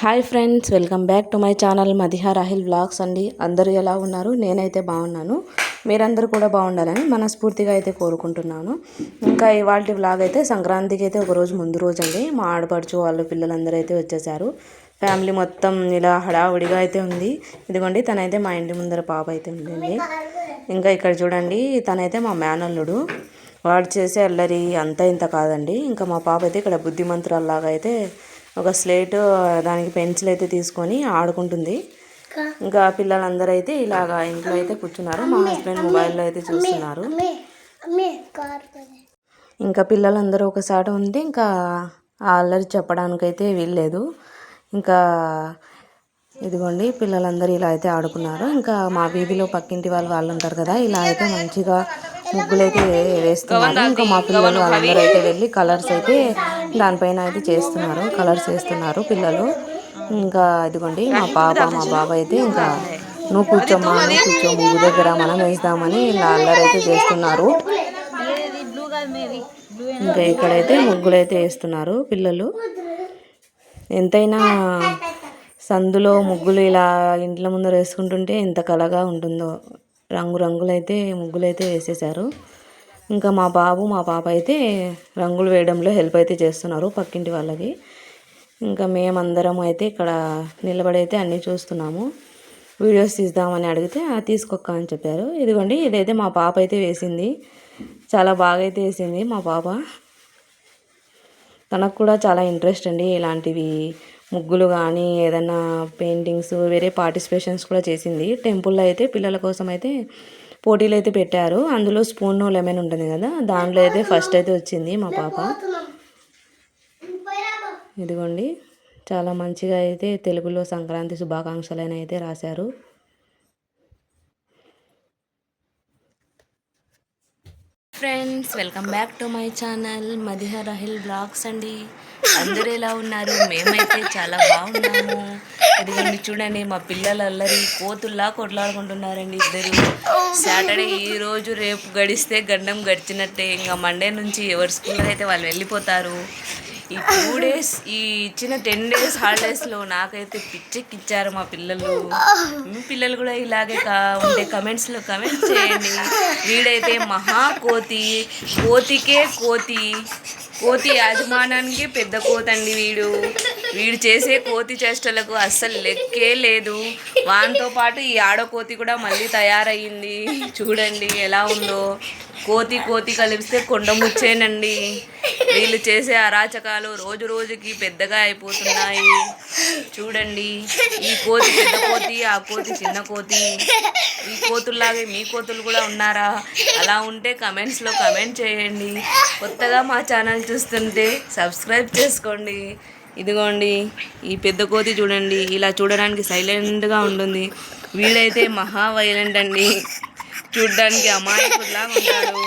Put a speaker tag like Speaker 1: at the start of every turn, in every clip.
Speaker 1: Hi friends welcome back to my channel Madiha Rahil vlogs అండి. అందరూ ఎలా ఉన్నారు? నేనైతే బాగున్నాను. మీరందరూ కూడా బాగుండాలని మనస్ఫూర్తిగా అయితే కోరుకుంటున్నాను. ఇంకా ఇవాళ వ్లాగ్ అయితే సంక్రాంతికి అయితే ఒక రోజు ముందు రోజు అండి. మా ఆడపడుచు వాళ్ళు పిల్లలందరూ అయితే వచ్చేసారు. ఫ్యామిలీ మొత్తం ఇలా హడావుడిగా అయితే ఉంది. ఇదిగోండి తనైతే మా ఇంటి ముందర పాప అయితే ఉందండి. ఇంకా ఇక్కడ చూడండి తనైతే మా మేనల్లుడు. వాడు చేసే అల్లరి అంతా ఇంత కాదండి. ఇంకా మా పాప అయితే ఇక్కడ బుద్ధిమంతురాల్లాగా అయితే ఒక స్లేట్ దానికి పెన్సిల్ అయితే తీసుకొని ఆడుకుంటుంది. ఇంకా పిల్లలందరూ అయితే ఇలాగా ఇంట్లో అయితే కూర్చున్నారు. మా హస్బెండ్ మొబైల్లో అయితే చూస్తున్నారు. ఇంకా పిల్లలందరూ ఒకసారి ఉంటే ఇంకా అల్లరి చెప్పడానికైతే వీల్లేదు. ఇంకా ఇదిగోండి పిల్లలందరూ ఇలా అయితే ఆడుకున్నారు. ఇంకా మా వీధిలో పక్కింటి వాళ్ళు వాళ్ళు ఉంటారు కదా ఇలా అయితే మంచిగా ముగ్గులు అయితే వేస్తున్నారు. ఇంకా మా పిల్లలు వాళ్ళందరూ అయితే వెళ్ళి కలర్స్ అయితే దానిపైన అయితే చేస్తున్నారు. కలర్స్ వేస్తున్నారు పిల్లలు. ఇంకా ఇదిగోండి మా పాప మా బాబా అయితే ఇంకా నువ్వు కూర్చోమ్మా నువ్వు కూర్చో ముగ్గు దగ్గర మనం వేస్తామని ఇలా అయితే చేస్తున్నారు. ఇంకా ఇక్కడైతే ముగ్గులు అయితే వేస్తున్నారు పిల్లలు. ఎంతైనా సందులో ముగ్గులు ఇలా ఇంట్ల ముందర వేసుకుంటుంటే ఎంత కలగా ఉంటుందో. రంగు రంగులైతే ముగ్గులైతే వేసేసారు ఇంకా మా బాబు మా పాప అయితే రంగులు వేయడంలో హెల్ప్ అయితే చేస్తున్నారు పక్కింటి వాళ్ళకి. ఇంకా మేమందరం అయితే ఇక్కడ నిలబడి అయితే అన్నీ చూస్తున్నాము. వీడియోస్ తీద్దామని అడిగితే తీసుకోక్క అని చెప్పారు. ఇదిగోండి ఇదైతే మా పాప అయితే వేసింది. చాలా బాగా అయితే వేసింది మా పాప. తనకు కూడా చాలా ఇంట్రెస్ట్ అండి ఇలాంటివి. ముగ్గులు కానీ ఏదన్నా పెయింటింగ్స్ వేరే పార్టిసిపేషన్స్ కూడా చేసింది. టెంపుల్లో అయితే పిల్లల కోసం అయితే పోటీలు అయితే పెట్టారు. అందులో స్పూన్ లెమన్ ఉంటుంది కదా దాంట్లో అయితే ఫస్ట్ అయితే వచ్చింది మా పాప. ఇదిగోండి చాలా మంచిగా అయితే తెలుగులో సంక్రాంతి శుభాకాంక్షలు అయితే రాశారు. Friends welcome back to my channel Madiha Rahil blogs అండి. అందరూ ఎలా ఉన్నారు? మేమైతే చాలా బాగున్నాము. ఇదిగోండి చూడండి మా పిల్లలు అల్లరి కోతుల్లా కొట్లాడుకుంటున్నారండి ఇద్దరు. సాటర్డే ఈ రోజు రేపు గడిస్తే గండం గడిచినట్టే. ఇంకా మండే నుంచి ఎవరి స్కూల్ అయితే వాళ్ళు వెళ్ళిపోతారు. ఈ టూ డేస్ ఈ ఇచ్చిన టెన్ డేస్ హాలిడేస్లో నాకైతే పిచ్చెక్కిచ్చారు మా పిల్లలు. మీ పిల్లలు కూడా ఇలాగే కా ఉండే కమెంట్స్లో కమెంట్ చేయండి. వీడైతే మహా కోతి. కోతికే కోతి. కోతి యాజమానానికి పెద్ద కోతండి వీడు. వీడు చేసే కోతి చేష్టలకు అస్సలు లెక్కే లేదు. వానితో పాటు ఈ ఆడకోతి కూడా మళ్ళీ తయారయ్యింది. చూడండి ఎలా ఉందో. కోతి కోతి కలిపిస్తే కొండ ముచ్చేనండి. వీళ్ళు చేసే అరాచకాలు రోజు రోజుకి పెద్దగా అయిపోతున్నాయి. చూడండి. ఈ కోతి పెద్ద కోతి ఆ కోతి చిన్న కోతి. ఈ కోతుల్లాగే మీ కోతులు కూడా ఉన్నారా? అలా ఉంటే కమెంట్స్లో కమెంట్ చేయండి. కొత్తగా మా ఛానల్ చూస్తుంటే సబ్స్క్రైబ్ చేసుకోండి. ఇదిగోండి ఈ పెద్ద కోతి చూడండి ఇలా చూడడానికి సైలెంట్గా ఉంటుంది. వీడైతే మహా వైలెంట్ అండి. చూడ్డానికి అమాయకుడిలాగా ఉంటాడు.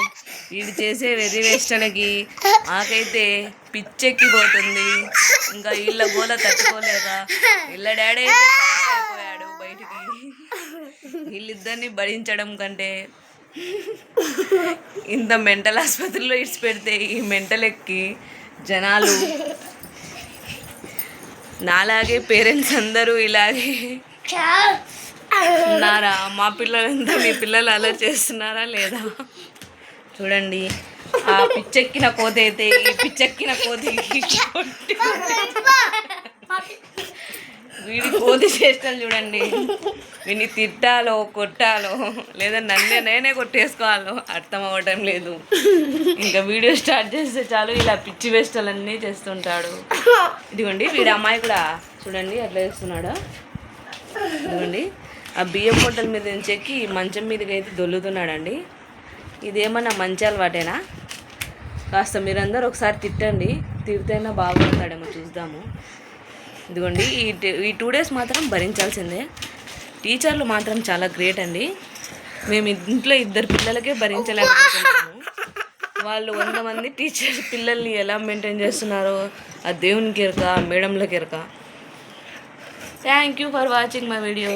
Speaker 1: వీడు చేసే వెర్రి వేష్టలకి మాకైతే పిచ్చెక్కిపోతుంది. ఇంకా వీళ్ళ గోల తట్టుకోలేక వీళ్ళ డాడీ అయితే అయిపోయాడు బయటికి. వీళ్ళిద్దరిని భరించడం కంటే ఇంత మెంటల్ ఆసుపత్రిలో ఇడిచిపెడితే ఈ మెంటల్ ఎక్కి జనాలు నాలాగే పేరెంట్స్ అందరూ ఇలాగే ఉన్నారా? మా పిల్లలంతా మీ పిల్లలు అలా చేస్తున్నారా లేదా? చూడండి. ఆ పిచ్చెక్కిన కోత అయితే ఈ పిచ్చెక్కిన కోతి వీడి కోతి చేష్టలు చూడండి. వీడిని తిట్టాలో కొట్టాలో లేదా నన్నే నేనే కొట్టేసుకోవాలో అర్థం అవ్వటం లేదు. ఇంకా వీడియో స్టార్ట్ చేస్తే చాలు ఇలా పిచ్చి వేష్టలన్నీ చేస్తుంటాడు. ఇదిగోండి వీడి అమ్మాయి కూడా చూడండి అట్లా చేస్తున్నాడు? ఇదిగోండి ఆ బియ్యం పొట్టల మీద నుంచి ఎక్కి మంచం మీదకి అయితే దొల్లుతున్నాడండి. ఇదేమన్నా మంచి అలవాటేనా కాస్త మీరందరూ ఒకసారి తిట్టండి. తిడితేనా బాగుంటాడేమో చూద్దాము. ఇదిగోండి ఈ ఈ టూ డేస్ మాత్రం భరించాల్సిందే. టీచర్లు మాత్రం చాలా గ్రేట్ అండి. మేము ఇంట్లో ఇద్దరు పిల్లలకే భరించలేకపోతున్నాము. వాళ్ళు వంద మంది టీచర్ పిల్లల్ని ఎలా మెయింటైన్ చేస్తున్నారో ఆ దేవునికి ఎరక మేడంలకి ఎరక thank you for watching my video